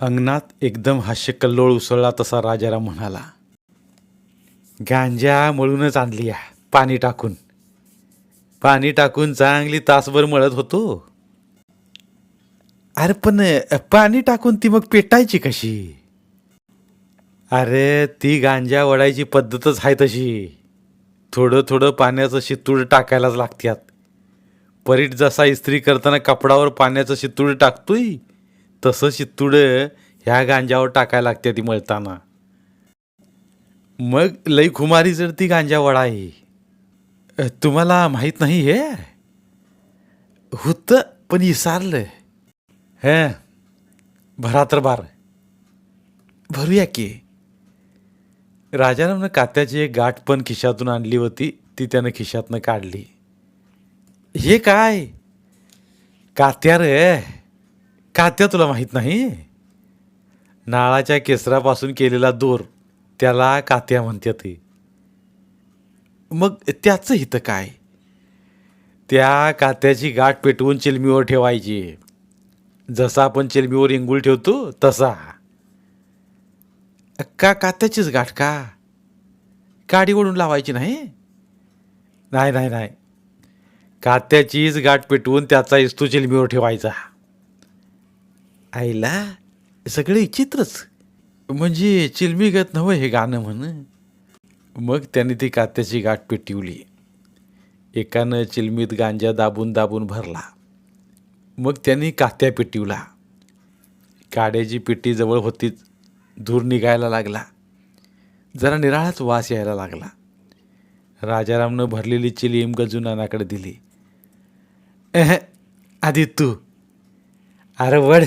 अंगणात एकदम हास्यकल्लोळ उसळला तसा राजाराम म्हणाला गांजा मळूनच आणली या पाणी टाकून. पाणी टाकून चांगली तासभर मळत होतो. अरे पण पाणी टाकून ती मग पेटायची कशी? अरे ती गांजा वडायची पद्धतच आहे तशी. थोडं थोडं पाण्याचं शितूळ टाकायलाच लागत्यात. परीट जसा इस्त्री करताना कपडावर पाण्याचं शितूळ टाकतोय तसं शितूळ ह्या गांजावर टाकायला लागते ती मळताना. मग लई खुमारी जर ती गांजा वडा आहे तुम्हाला माहीत नाही हे? होतं पण विसारलं हे भरा तर बार. भरूया की. राजारामनं कात्याची एक गाठ पण खिशातून आणली होती ती त्यानं खिशातनं काढली. हे काय? कात्या रे. कात्या तुला माहीत नाही? नाळाच्या केसरापासून केलेला दोर त्याला कात्या म्हणते ते मग त्याचं हित काय? त्या कात्याची गाठ पेटवून चिलमीवर ठेवायची. जसा आपण चिलमीवर इंगूळ ठेवतो तसा. का कात्याचीच गाठ का? काडी ओढून लावायची नाही? नाही नाही नाही. कात्याचीच गाठ पेटवून त्याचा इस्तू चिलमीवर ठेवायचा. आईला सगळे विचित्रच. म्हणजे चिलमीगत नवं हे गाणं म्हण. मग त्याने ती कात्याची गाठ पेटिवली एकानं चिलमीत गांजा दाबून दाबून भरला. मग त्यांनी कात्या पेटिवला काड्याची पेटी जवळ होतीच धूर निघायला लागला. जरा निराळाच वास यायला लागला. राजारामनं भरलेली चिलीम गजुनानाकडे दिली. आधी तू अरे वड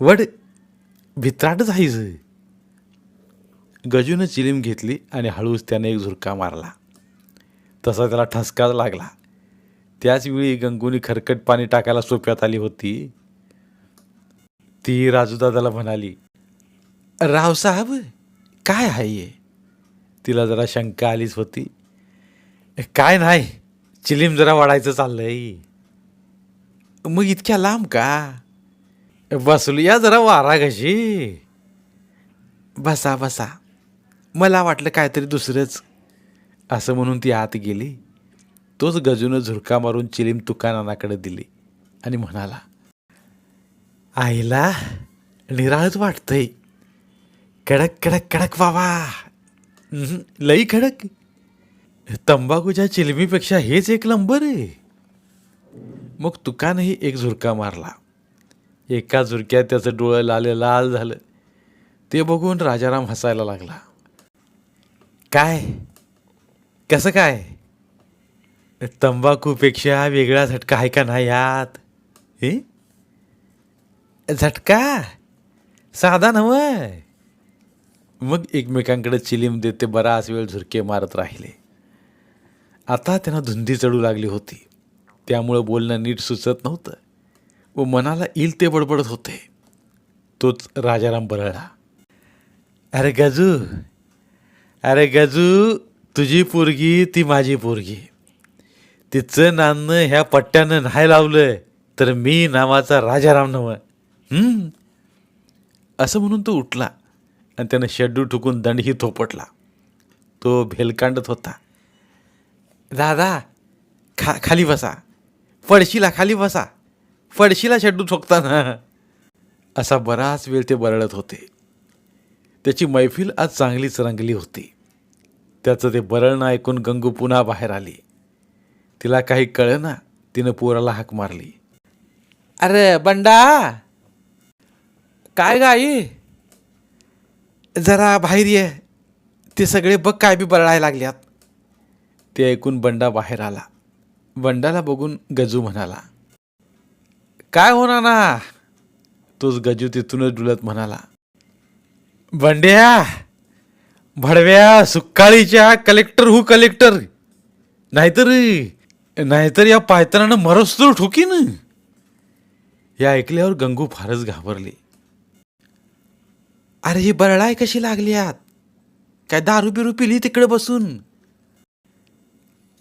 वड भित्राट जायचं गजूनं चिलीम घेतली आणि हळूच त्याने एक झुरका मारला. तसा त्याला ठसकाच लागला. त्याचवेळी गंगूनी खरकट पाणी टाकायला सोप्यात आली होती. ती राजूदादाला म्हणाली रावसाहेब काय आहे हे? तिला जरा शंका आलीच होती. काय नाही चिलीम जरा वाढायचं चाललंय. मग इतक्या लांब का? बसलूया जरा वारा कशी. बसा बसा. मला वाटलं काहीतरी दुसरंच. असं म्हणून ती आत गेली. तोच गजूनं झुरका मारून चिलीम तुकानानाकडे दिली आणि म्हणाला आईला निराळच वाटतंय. कडक कडक कडक बाबा लई कडक. तंबाखूच्या चिलमीपेक्षा हेच एक नंबर आहे. मग तुकानही एक झुरका मारला. एका झुरक्यात त्याचं डोळं लाल लाल झालं. ते बघून राजाराम हसायला लागला. काय? कसं काय? तंबाखूपेक्षा वेगळा झटका आहे का नाही यात? हे झटका? साधा नव्हय मग एकमेकांकडे चिलीम देत ते बराच वेळ झुरके मारत राहिले. आता त्यांना धुंदी चढू लागली होती. त्यामुळं बोलणं नीट सुचत नव्हतं. व मनाला येईल ते बडबडत होते. तोच राजाराम बरळला अरे गजू अरे गजू तुझी पोरगी ती माझी पोरगी. तिचं नाणं ह्या पट्ट्यानं नाही लावलं तर मी नावाचा राजाराम नव असं म्हणून तो उठला आणि त्यानं शेड्डू ठुकून दंडही थोपटला. तो भेलकांडत होता. दादा खा खाली बसा. पडशीला खाली बसा. फडशीला शेड्डू ठोकताना असा बराच वेळ ते बरळत होते. त्याची मैफिल आज चांगलीच रंगली होती. त्याचं ते बरळणं ऐकून गंगू पुन्हा बाहेर आली. तिला काही कळेना तिनं पोराला हाक मारली. अरे बंडा! काय गाई जरा बाहेर ये. ते सगळे बघ काय बी बरळायला लागल्यात. ते ऐकून बंडा बाहेर आला. बंडाला बघून गजू म्हणाला. काय होणार ना? तोच गजू तिथूनच डुलत म्हणाला. बंड्या भडव्या सुक्काळीच्या कलेक्टर हू कलेक्टर. नाहीतर नाहीतर या पायतनानं मरस तर ठोकीन. हे ऐकल्यावर गंगू फारच घाबरली. अरे ही बरळाय कशी लागली आत? काय दारू बिरू पिली तिकडे बसून?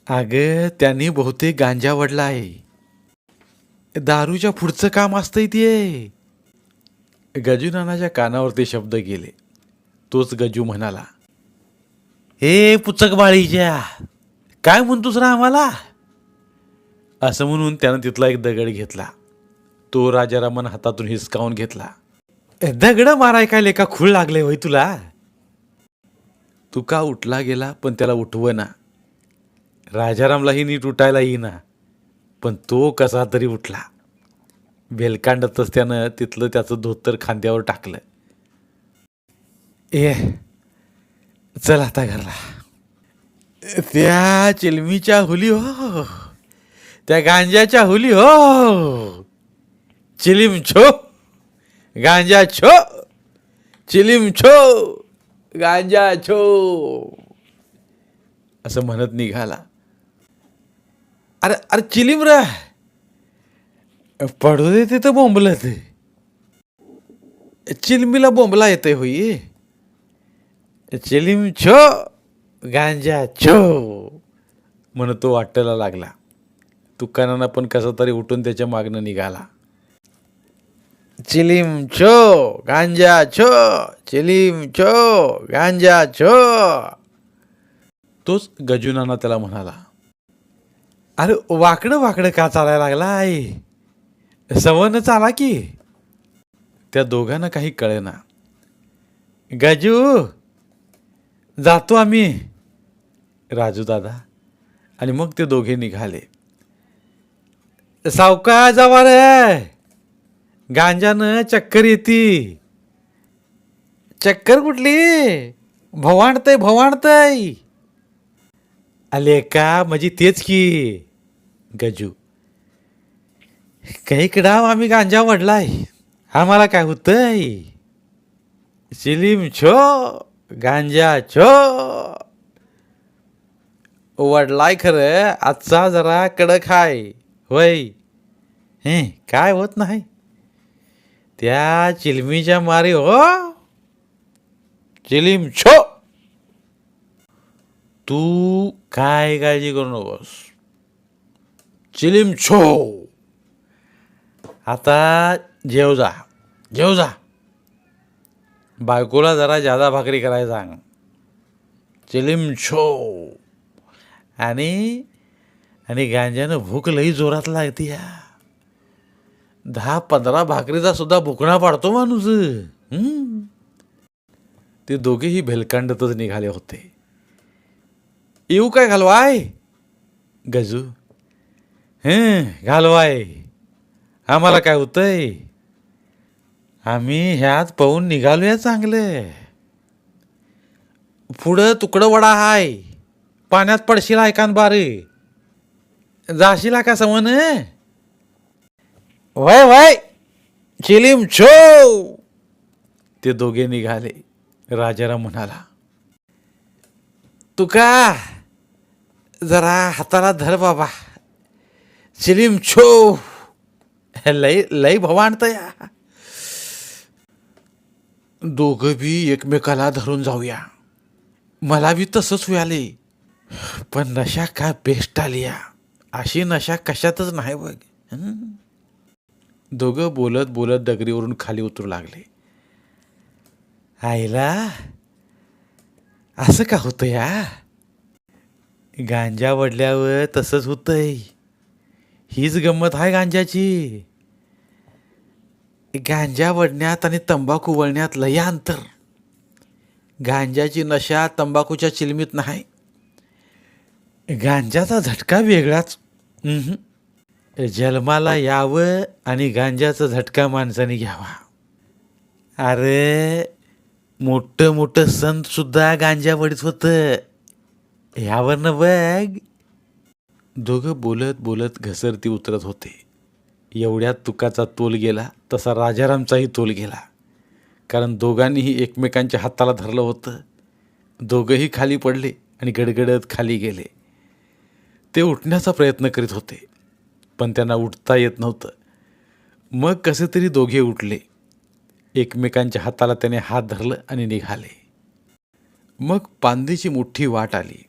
अग त्यांनी बहुतेक गांजा वडला आहे. दारूच्या पुढचं काम असतंय ते. गजूनानाच्या कानावर ते शब्द गेले. तोच गजू म्हणाला हे पुचक बाळीच्या काय म्हणतोस रा आम्हाला? असं म्हणून त्यानं तिथला एक दगड घेतला. तो राजारामन हातातून हिसकावून घेतला. दगड माराय काय लेका खूळ लागले होय तुला? तू का उठला गेला पण त्याला उठव ना राजारामलाही नीट उठायला येईना. पण तो कसा तरी उठला. बेलकांडातच त्यानं तिथलं त्याचं धोतर खांद्यावर टाकलं. ए चल आता घरला. त्या चिलमीच्या हुली हो. त्या गांजाच्या हुली हो. चिलीम छो. गांजा छो. चिलीम छो. गांजा छो. असं म्हणत निघाला. अरे अरे चिलीम रा पडू दे तिथं ते चिलमीला बोंबला येते होई चिलीम छो गांजा छो। म्हणून तो वाटायला लागला। तुकानांना पण कसा तरी उठून त्याच्या मागनं निघाला। चिलीम छो गांजा छो चिलीम छो गांजा छो। तोच गजुनाना त्याला म्हणाला। अरे वाकडं वाकडं का चालायला लागला आहे सवन चाला की. त्या दोघांना काही कळेना. गजू जातो आम्ही. राजू दादा आणि मग ते दोघे निघाले. सावका जावा रे गांजानं चक्कर येते. चक्कर कुठली? भवाणतय भवाणतय आले का? म्हणजे तेच की गजू. काही किडाव आम्ही गांजा वडलाय. आम्हाला काय होतंय? चिलीम छो गांजा छो. वडलाय खरं आजचा जरा कडक हाय. होय. हे काय होत नाही. त्या चिलमीच्या मारी हो. चिलीम छो. तू काय काळजी करू नकोस चिलीम छो आता जेव जा जेव जा बायकोला जरा जादा भाकरी करायला सांग चिलीम छो आणि आणि गांजानं भूक लई जोरात लागते या दहा पंधरा भाकरीचा सुद्धा भुकणा पाडतो माणूस ते दोघेही भेलकांडतच निघाले होते येऊ काय घालवाय? गजू. हं घालवाय. आम्हाला काय होतंय? आम्ही ह्यात पाहून निघालूया चांगलं. पुढं तुकडं वडा हाय. पाण्यात पडशील ऐकान बारे. जाशील का समन वय वय. चिलीम छो. ते दोघे निघाले. राजाराम म्हणाला तुका जरा हाताला धर बाबा. चिलीम छो. लई लई भवान या. दोघं बी एकमेकाला धरून जाऊया. मला बी तसंच व्हायले पण नशा का बेस्ट आली या अशी नशा कशातच नाही बघ. दोघं बोलत बोलत दगडीवरून खाली उतरू लागले. आईला असं का होतं या गांजा वडल्यावर तसंच होतंय. हीच गंमत आहे गांजाची. गांजा वडण्यात आणि तंबाखू वळण्यात लय अंतर. गांजाची नशा तंबाखूच्या चिलमीत नाही. गांजाचा झटका वेगळाच. जन्माला यावं आणि गांजाचा झटका माणसाने घ्यावा. अरे मोठं मोठं संत सुद्धा गांजा वडीत होतं. ह्यावरनं बघ. दोघं बोलत बोलत घसरती उतरत होते. एवढ्यात तुकाचा तोल गेला तसा राजारामचाही तोल गेला. कारण दोघांनीही एकमेकांच्या हाताला धरलं होतं. दोघंही खाली पडले आणि गडगडत खाली गेले. ते उठण्याचा प्रयत्न करीत होते पण त्यांना उठता येत नव्हतं. मग कसे तरी दोघे उठले. एकमेकांच्या हाताला त्याने हात धरलं आणि निघाले. मग पांदीची मोठी वाट आली.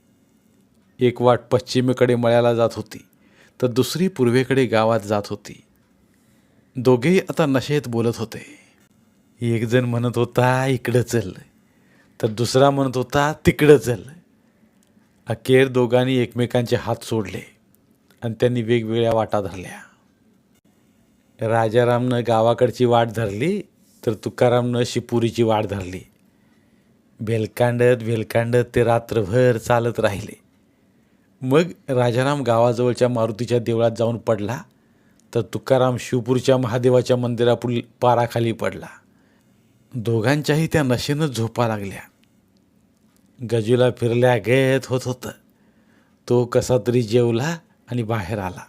एक वाट पश्चिमेकडे मळ्याला जात होती तर दुसरी पूर्वेकडे गावात जात होती. दोघेही आता नशेत बोलत होते. एकजण म्हणत होता इकडं चल. तर दुसरा म्हणत होता तिकडं चल. अखेर दोघांनी एकमेकांचे हात सोडले आणि त्यांनी वेगवेगळ्या वाटा धरल्या. राजारामनं गावाकडची वाट धरली तर तुकारामनं शिपुरीची वाट धरली. भेलकांडत भेलकांडत ते रात्रभर चालत राहिले. मग राजाराम गावाजवळच्या मारुतीच्या देवळात जाऊन पडला तर तुकाराम शिवपूरच्या महादेवाच्या मंदिरापुढील पाराखाली पडला. दोघांच्याही त्या नशेनं झोपा लागल्या. गजूला फिरल्या गेत होत होतं. तो कसा तरी जेवला आणि बाहेर आला.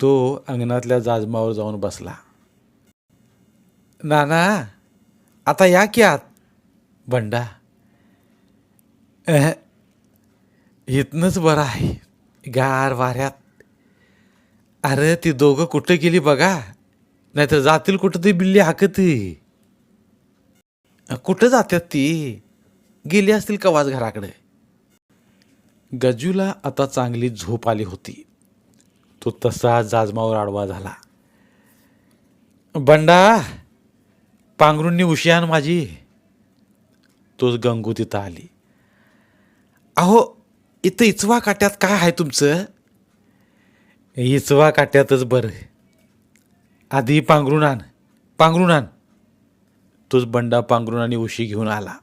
तो अंगणातल्या जाजमावर जाऊन बसला. नाना आता या की आत? बंडा इथनंच बरं आहे गार वाऱ्यात. अरे ती दोघं कुठं गेली बघा नाही तर जातील कुठं ती बिल्ली हाकत. कुठं जात्यात ती? गेली असतील कवाच घराकडे? गजूला आता चांगली झोप आली होती. तो तसा जाजमावर आडवा झाला. बंडा! पांघरूंनी उशी आण माझी. तोच गंगू तिथं आली. अहो इथं इचवा काट्यात काय आहे तुमचं? इचवा काट्यातच बरं आधी पांघरून आण पांघरून आण. तोच बंडा पांघरून आणि उशी घेऊन आला.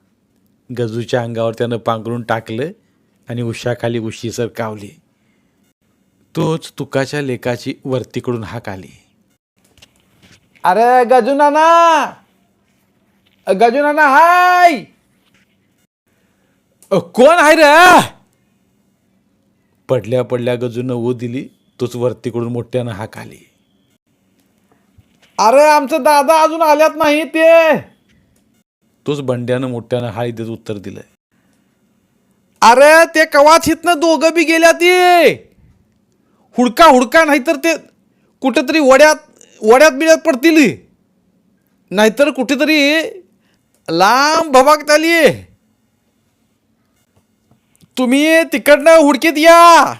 गजूच्या अंगावर त्यानं पांघरून टाकलं आणि उशाखाली उशी सर कावली तोच तुकाच्या लेकाची वरतीकडून हाक आली. अरे गजू नाना! गजू हाय! कोण आहे रे? पडल्या पडल्या गजूनं ओ दिली तोच वरतीकडून मोठ्यानं हाक आली. अरे आमचं दादा अजून आल्यात नाही ते. तोच बंड्यानं मोठ्यानं हाळी देत उत्तर दिलं अरे ते कवाच हितनं दोघं बी गेल्या ते. हुडका हुडका नाहीतर ते कुठेतरी वड्यात वड्यात बिड्यात पडतील. नाहीतर कुठेतरी लांब भबागत आली तुम्ही तिकडनं हुडकीत या.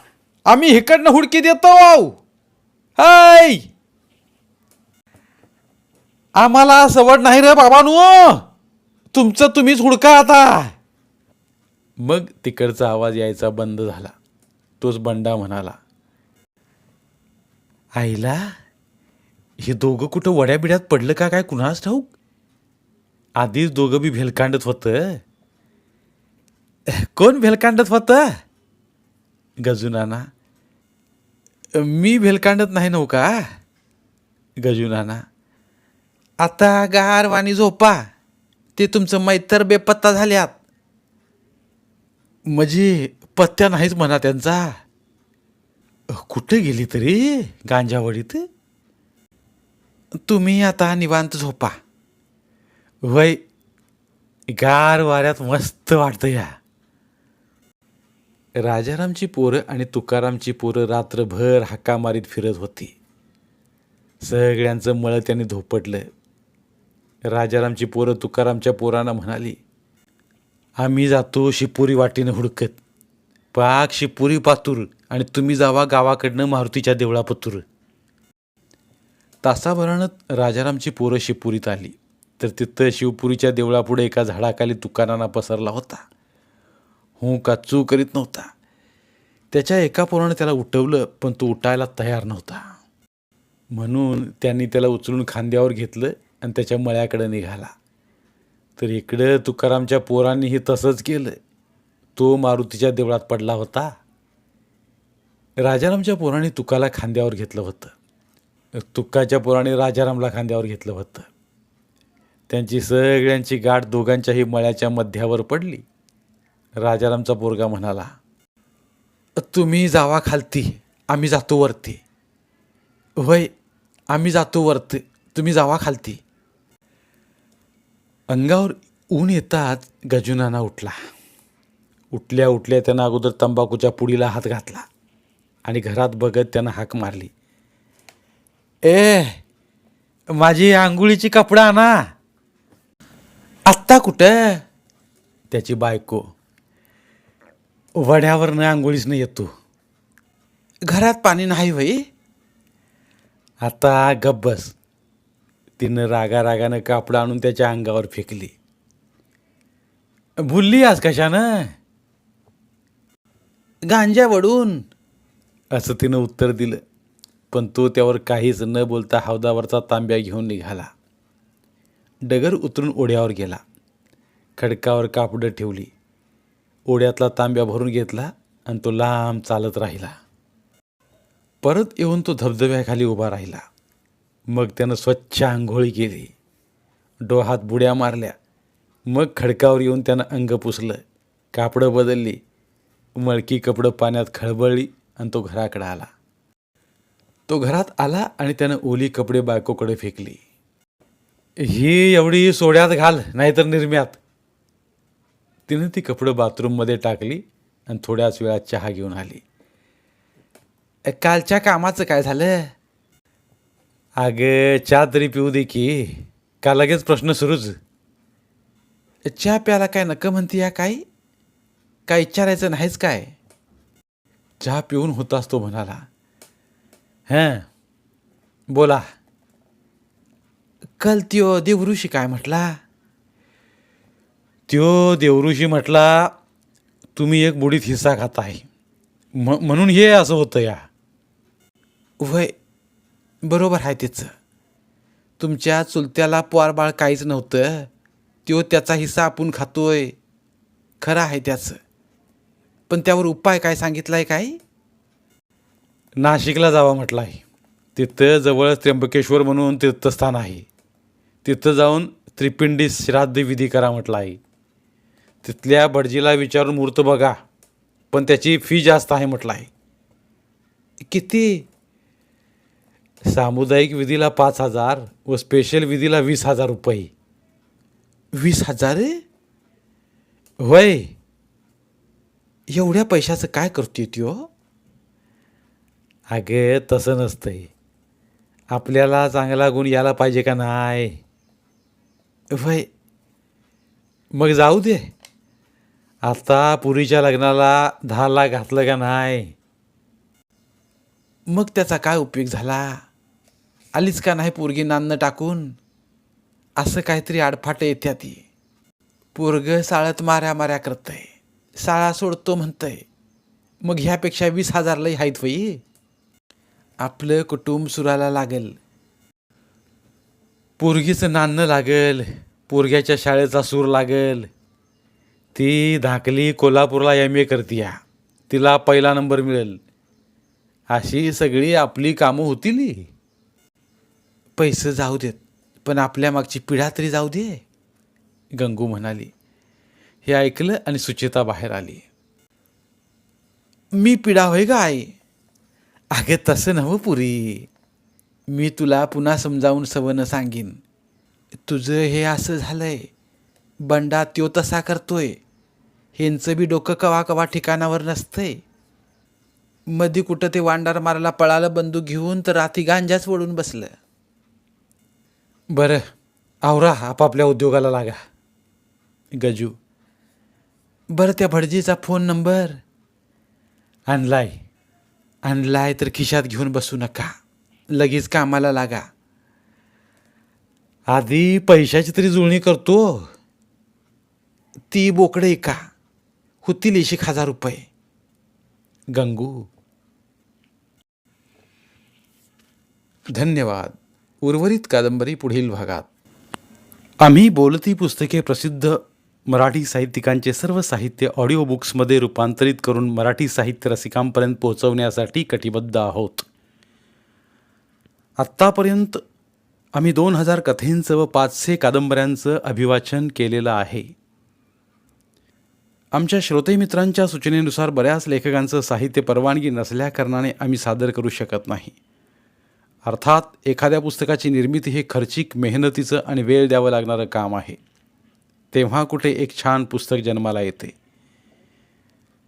आम्ही इकडनं हुडकीत येतो. हाय. आम्हाला सवड नाही रे बाबानू. तुमचं तुम्हीच हुडका आता. मग तिकडचा आवाज यायचा बंद झाला. तोच बंडा म्हणाला आईला हे दोघं कुठं वड्या बिड्यात पडलं का? काय कुणास ठाऊक? आधीच दोघं बी भेलकांडत होतं. कोण भेलकांडत होतं? गजुनाना. मी भेलकांडत नाही नव्ह का? गजुनाना. आता गार वाणी झोपा. ते तुमचं मैत्र बेपत्ता झाल्यात. म्हणजे पत्त्या नाहीच म्हणा त्यांचा. कुठे गेली तरी गांजावडीत? तुम्ही आता निवांत झोपा. वय गार वाऱ्यात मस्त वाटतं या. राजारामची पोरं आणि तुकारामची पोरं रात्रभर हाका मारीत फिरत होती. सगळ्यांचं मळं त्याने धोपटलं. राजारामची पोरं तुकारामच्या पोरांना म्हणाली आम्ही जातो शिपुरी वाटेनं हुडकत. पाक शिपुरी पातूर आणि तुम्ही जावा गावाकडनं मारुतीच्या देवळापतूर. तासाभरानं राजारामची पोरं शिपुरीत आली. तर तिथं शिवपुरीच्या देवळापुढे एका झाडाखाली तुकारांना पसरला होता. हू का चू करीत नव्हता. त्याच्या एका पोरानं त्याला उठवलं पण तो उठायला तयार नव्हता. म्हणून त्यांनी त्याला उचलून खांद्यावर घेतलं आणि त्याच्या मळ्याकडे निघाला. तर इकडं तुकारामच्या पोरांनीही तसंच केलं. तो मारुतीच्या देवळात पडला होता. राजारामच्या पोराने तुकाला खांद्यावर घेतलं होतं. तुकाच्या पोराने राजारामला खांद्यावर घेतलं होतं. त्यांची सगळ्यांची गाठ दोघांच्याही मळ्याच्या मध्यावर पडली. राजारामचा पोरगा म्हणाला तुम्ही जावा खालती आम्ही जातो वरती. होय आम्ही जातो वरती तुम्ही जावा खालती. अंगावर ऊन येताच गजुनाना उठला. उठल्या उठल्या त्यानं अगोदर तंबाखूच्या पुडीला हात घातला आणि घरात बघत त्यानं हाक मारली. ए माझी आंघोळीची कपडा आणा. आत्ता कुठं? त्याची बायको. वड्यावरनं आंघोळीसनं येतो घरात पाणी नाही भाई आता गब्बस तिनं रागा रागानं कापडं आणून त्याच्या अंगावर फेकली. भुलली आज कशानं? गांजा वडून. असं तिनं उत्तर दिलं. पण तो त्यावर काहीच न बोलता हौदावरचा तांब्या घेऊन निघाला. डगर उतरून ओढ्यावर गेला. खडकावर कापडं ठेवली. ओढ्यातला तांब्या भरून घेतला आणि तो लांब चालत राहिला. परत येऊन तो धबधब्याखाली उभा राहिला. मग त्यानं स्वच्छ आंघोळी केली. डोहात बुड्या मारल्या. मग खडकावर येऊन त्यानं अंग पुसलं. कापडं बदलली. मळकी कपडं पाण्यात खळबळली आणि तो घराकडं आला. तो घरात आला आणि त्यानं ओली कपडे बायकोकडे फेकली. ही एवढी सोड्यात घाल नाहीतर निर्म्यात. तिने ती कपडं बाथरूममध्ये टाकली आणि थोड्याच वेळात चहा घेऊन आली. कालच्या कामाचं काय झालं? अगं चहा तरी पिऊ दे की. का लगेच प्रश्न सुरूच? चहा प्याला काय नका म्हणते या काय काय विचारायचं नाहीच काय? चहा पिऊन होतास तो म्हणाला. हां बोला. कल त्यो देवऋषी काय म्हटला? त्यो देवऋषी म्हटला तुम्ही एक बुडीत हिस्सा खाताय म म्हणून हे असं होतं या. वय बरोबर आहे त्याचं तुमच्या चुलत्याला पोरबाळ काहीच नव्हतं. त्यो त्याचा हिस्सा आपण खातोय. खरं आहे त्याचं. पण त्यावर उपाय काय सांगितलाय काय नाशिकला जावा म्हटलं आहे तिथं जवळ त्र्यंबकेश्वर म्हणून तीर्थस्थान आहे. तिथं जाऊन त्रिपिंडी श्राद्ध विधी करा म्हटलं आहे. तिथल्या भटजीला विचारून मूर्त बघा पण त्याची फी जास्त आहे म्हटलं आहे. किती? सामुदायिक विधीला पाच हजार व स्पेशल विधीला वीस हजार रुपये. वीस हजार रे? होय एवढ्या पैशाचं काय करते त्यो? अगे तसं नसतंय. आपल्याला चांगला गुण यायला पाहिजे का नाही? वय मग जाऊ दे. आता पुरीच्या लग्नाला दहा लाख घातलं का नाही? मग त्याचा काय उपयोग झाला? आलीच का नाही पोरगी नान्न टाकून? असं काहीतरी आडफाट येत्या ती. पोरग साळत माऱ्या माऱ्या करतंय. साळा सोडतो म्हणतंय. मग ह्यापेक्षा वीस हजार लई हायत वई आपलं कुटुंब सुराला लागेल. पोरगीचं नाणं लागल पोरग्याच्या शाळेचा सूर लागल. ती धाकली कोल्हापूरला एम ए करतीया. तिला पहिला नंबर मिळेल. अशी सगळी आपली कामं होतील. पैसे जाऊ देत पण आपल्या मागची पिढा तरी जाऊ दे. गंगू म्हणाली. हे ऐकलं आणि सुचेता बाहेर आली. मी पिढा होय का आई. अगे तसं नव्हं पुरी. मी तुला पुन्हा समजावून सवनं सांगीन. तुझं हे असं झालंय. बंडा त्यो तसा करतोय. ह्यांचं बी डोकं कवा कवा ठिकाणावर नसतंय. मधी कुठं ते वांडार मारायला पळालं बंदूक घेऊन तर रात्री गांजाच ओढून बसलं. बरं आवरा आपापल्या उद्योगाला लागा. गजू. बरं त्या भटजीचा फोन नंबर? आणलाय. आणलाय तर खिशात घेऊन बसू नका. लगेच कामाला लागा. आधी पैशाची तरी जुळणी करतो. ती बोकडे का? होतील एक हजार रुपये. गंगू. धन्यवाद. उर्वरित कादंबरी पुढील भागात. आम्ही बोलती पुस्तके प्रसिद्ध मराठी साहित्यिकांचे सर्व साहित्य ऑडिओ बुक्समध्ये रूपांतरित करून मराठी साहित्य रसिकांपर्यंत पोहोचवण्यासाठी कटिबद्ध आहोत. आत्तापर्यंत आम्ही दोन हजार कथेंचं व पाचशे कादंबऱ्यांचं अभिवाचन केलेलं आहे. आमच्या श्रोतेमित्रांच्या सूचनेनुसार बऱ्याच लेखकांचं साहित्य परवानगी नसल्याकारणाने आम्ही सादर करू शकत नाही. अर्थात एखाद्या पुस्तकाची निर्मिती हे खर्चिक मेहनतीचं आणि वेळ द्यावं लागणारं काम आहे. तेव्हा कुठे एक छान पुस्तक जन्माला येते.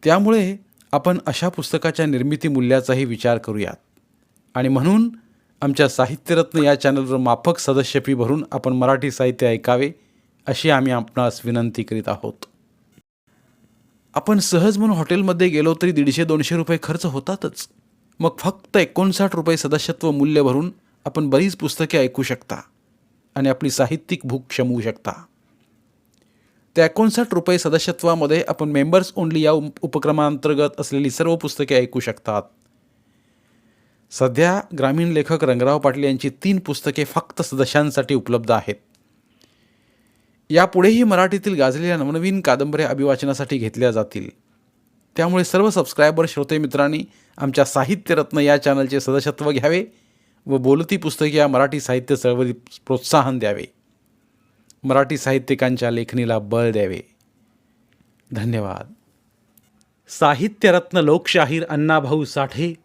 त्यामुळे आपण अशा पुस्तकाच्या निर्मिती मूल्याचाही विचार करूयात. आणि म्हणून आमच्या साहित्यरत्न या चॅनलवर माफक सदस्य फी भरून आपण मराठी साहित्य ऐकावे अशी आम्ही आपणास विनंती करीत आहोत. आपण सहज म्हणून हॉटेलमध्ये गेलो तरी दीडशे दोनशे रुपये खर्च होतातच. मग फक्त एकोणसाठ रुपये सदस्यत्व मूल्य भरून आपण बरीच पुस्तके ऐकू शकता आणि आपली साहित्यिक भूक शमवू शकता. त्या एकोणसाठ रुपये सदस्यत्वामध्ये आपण मेंबर्स ओनली या उपक्रमांतर्गत असलेली सर्व पुस्तके ऐकू शकतात. सध्या ग्रामीण लेखक रंगराव पाटील यांची तीन पुस्तके फक्त सदस्यांसाठी उपलब्ध आहेत. यापुढेही मराठीतील गाजलेल्या नवनवीन कादंबऱ्या अभिवाचनासाठी घेतल्या जातील. त्यामुळे सर्व सबस्क्रायबर श्रोते मित्रांनी आमच्या साहित्यरत्न या चॅनलचे सदस्यत्व घ्यावे व बोलती पुस्तके या मराठी साहित्य चळवळीत प्रोत्साहन द्यावे. मराठी साहित्यिकांच्या लेखणीला बळ द्यावे. धन्यवाद. साहित्यरत्न लोकशाहीर अण्णाभाऊ साठे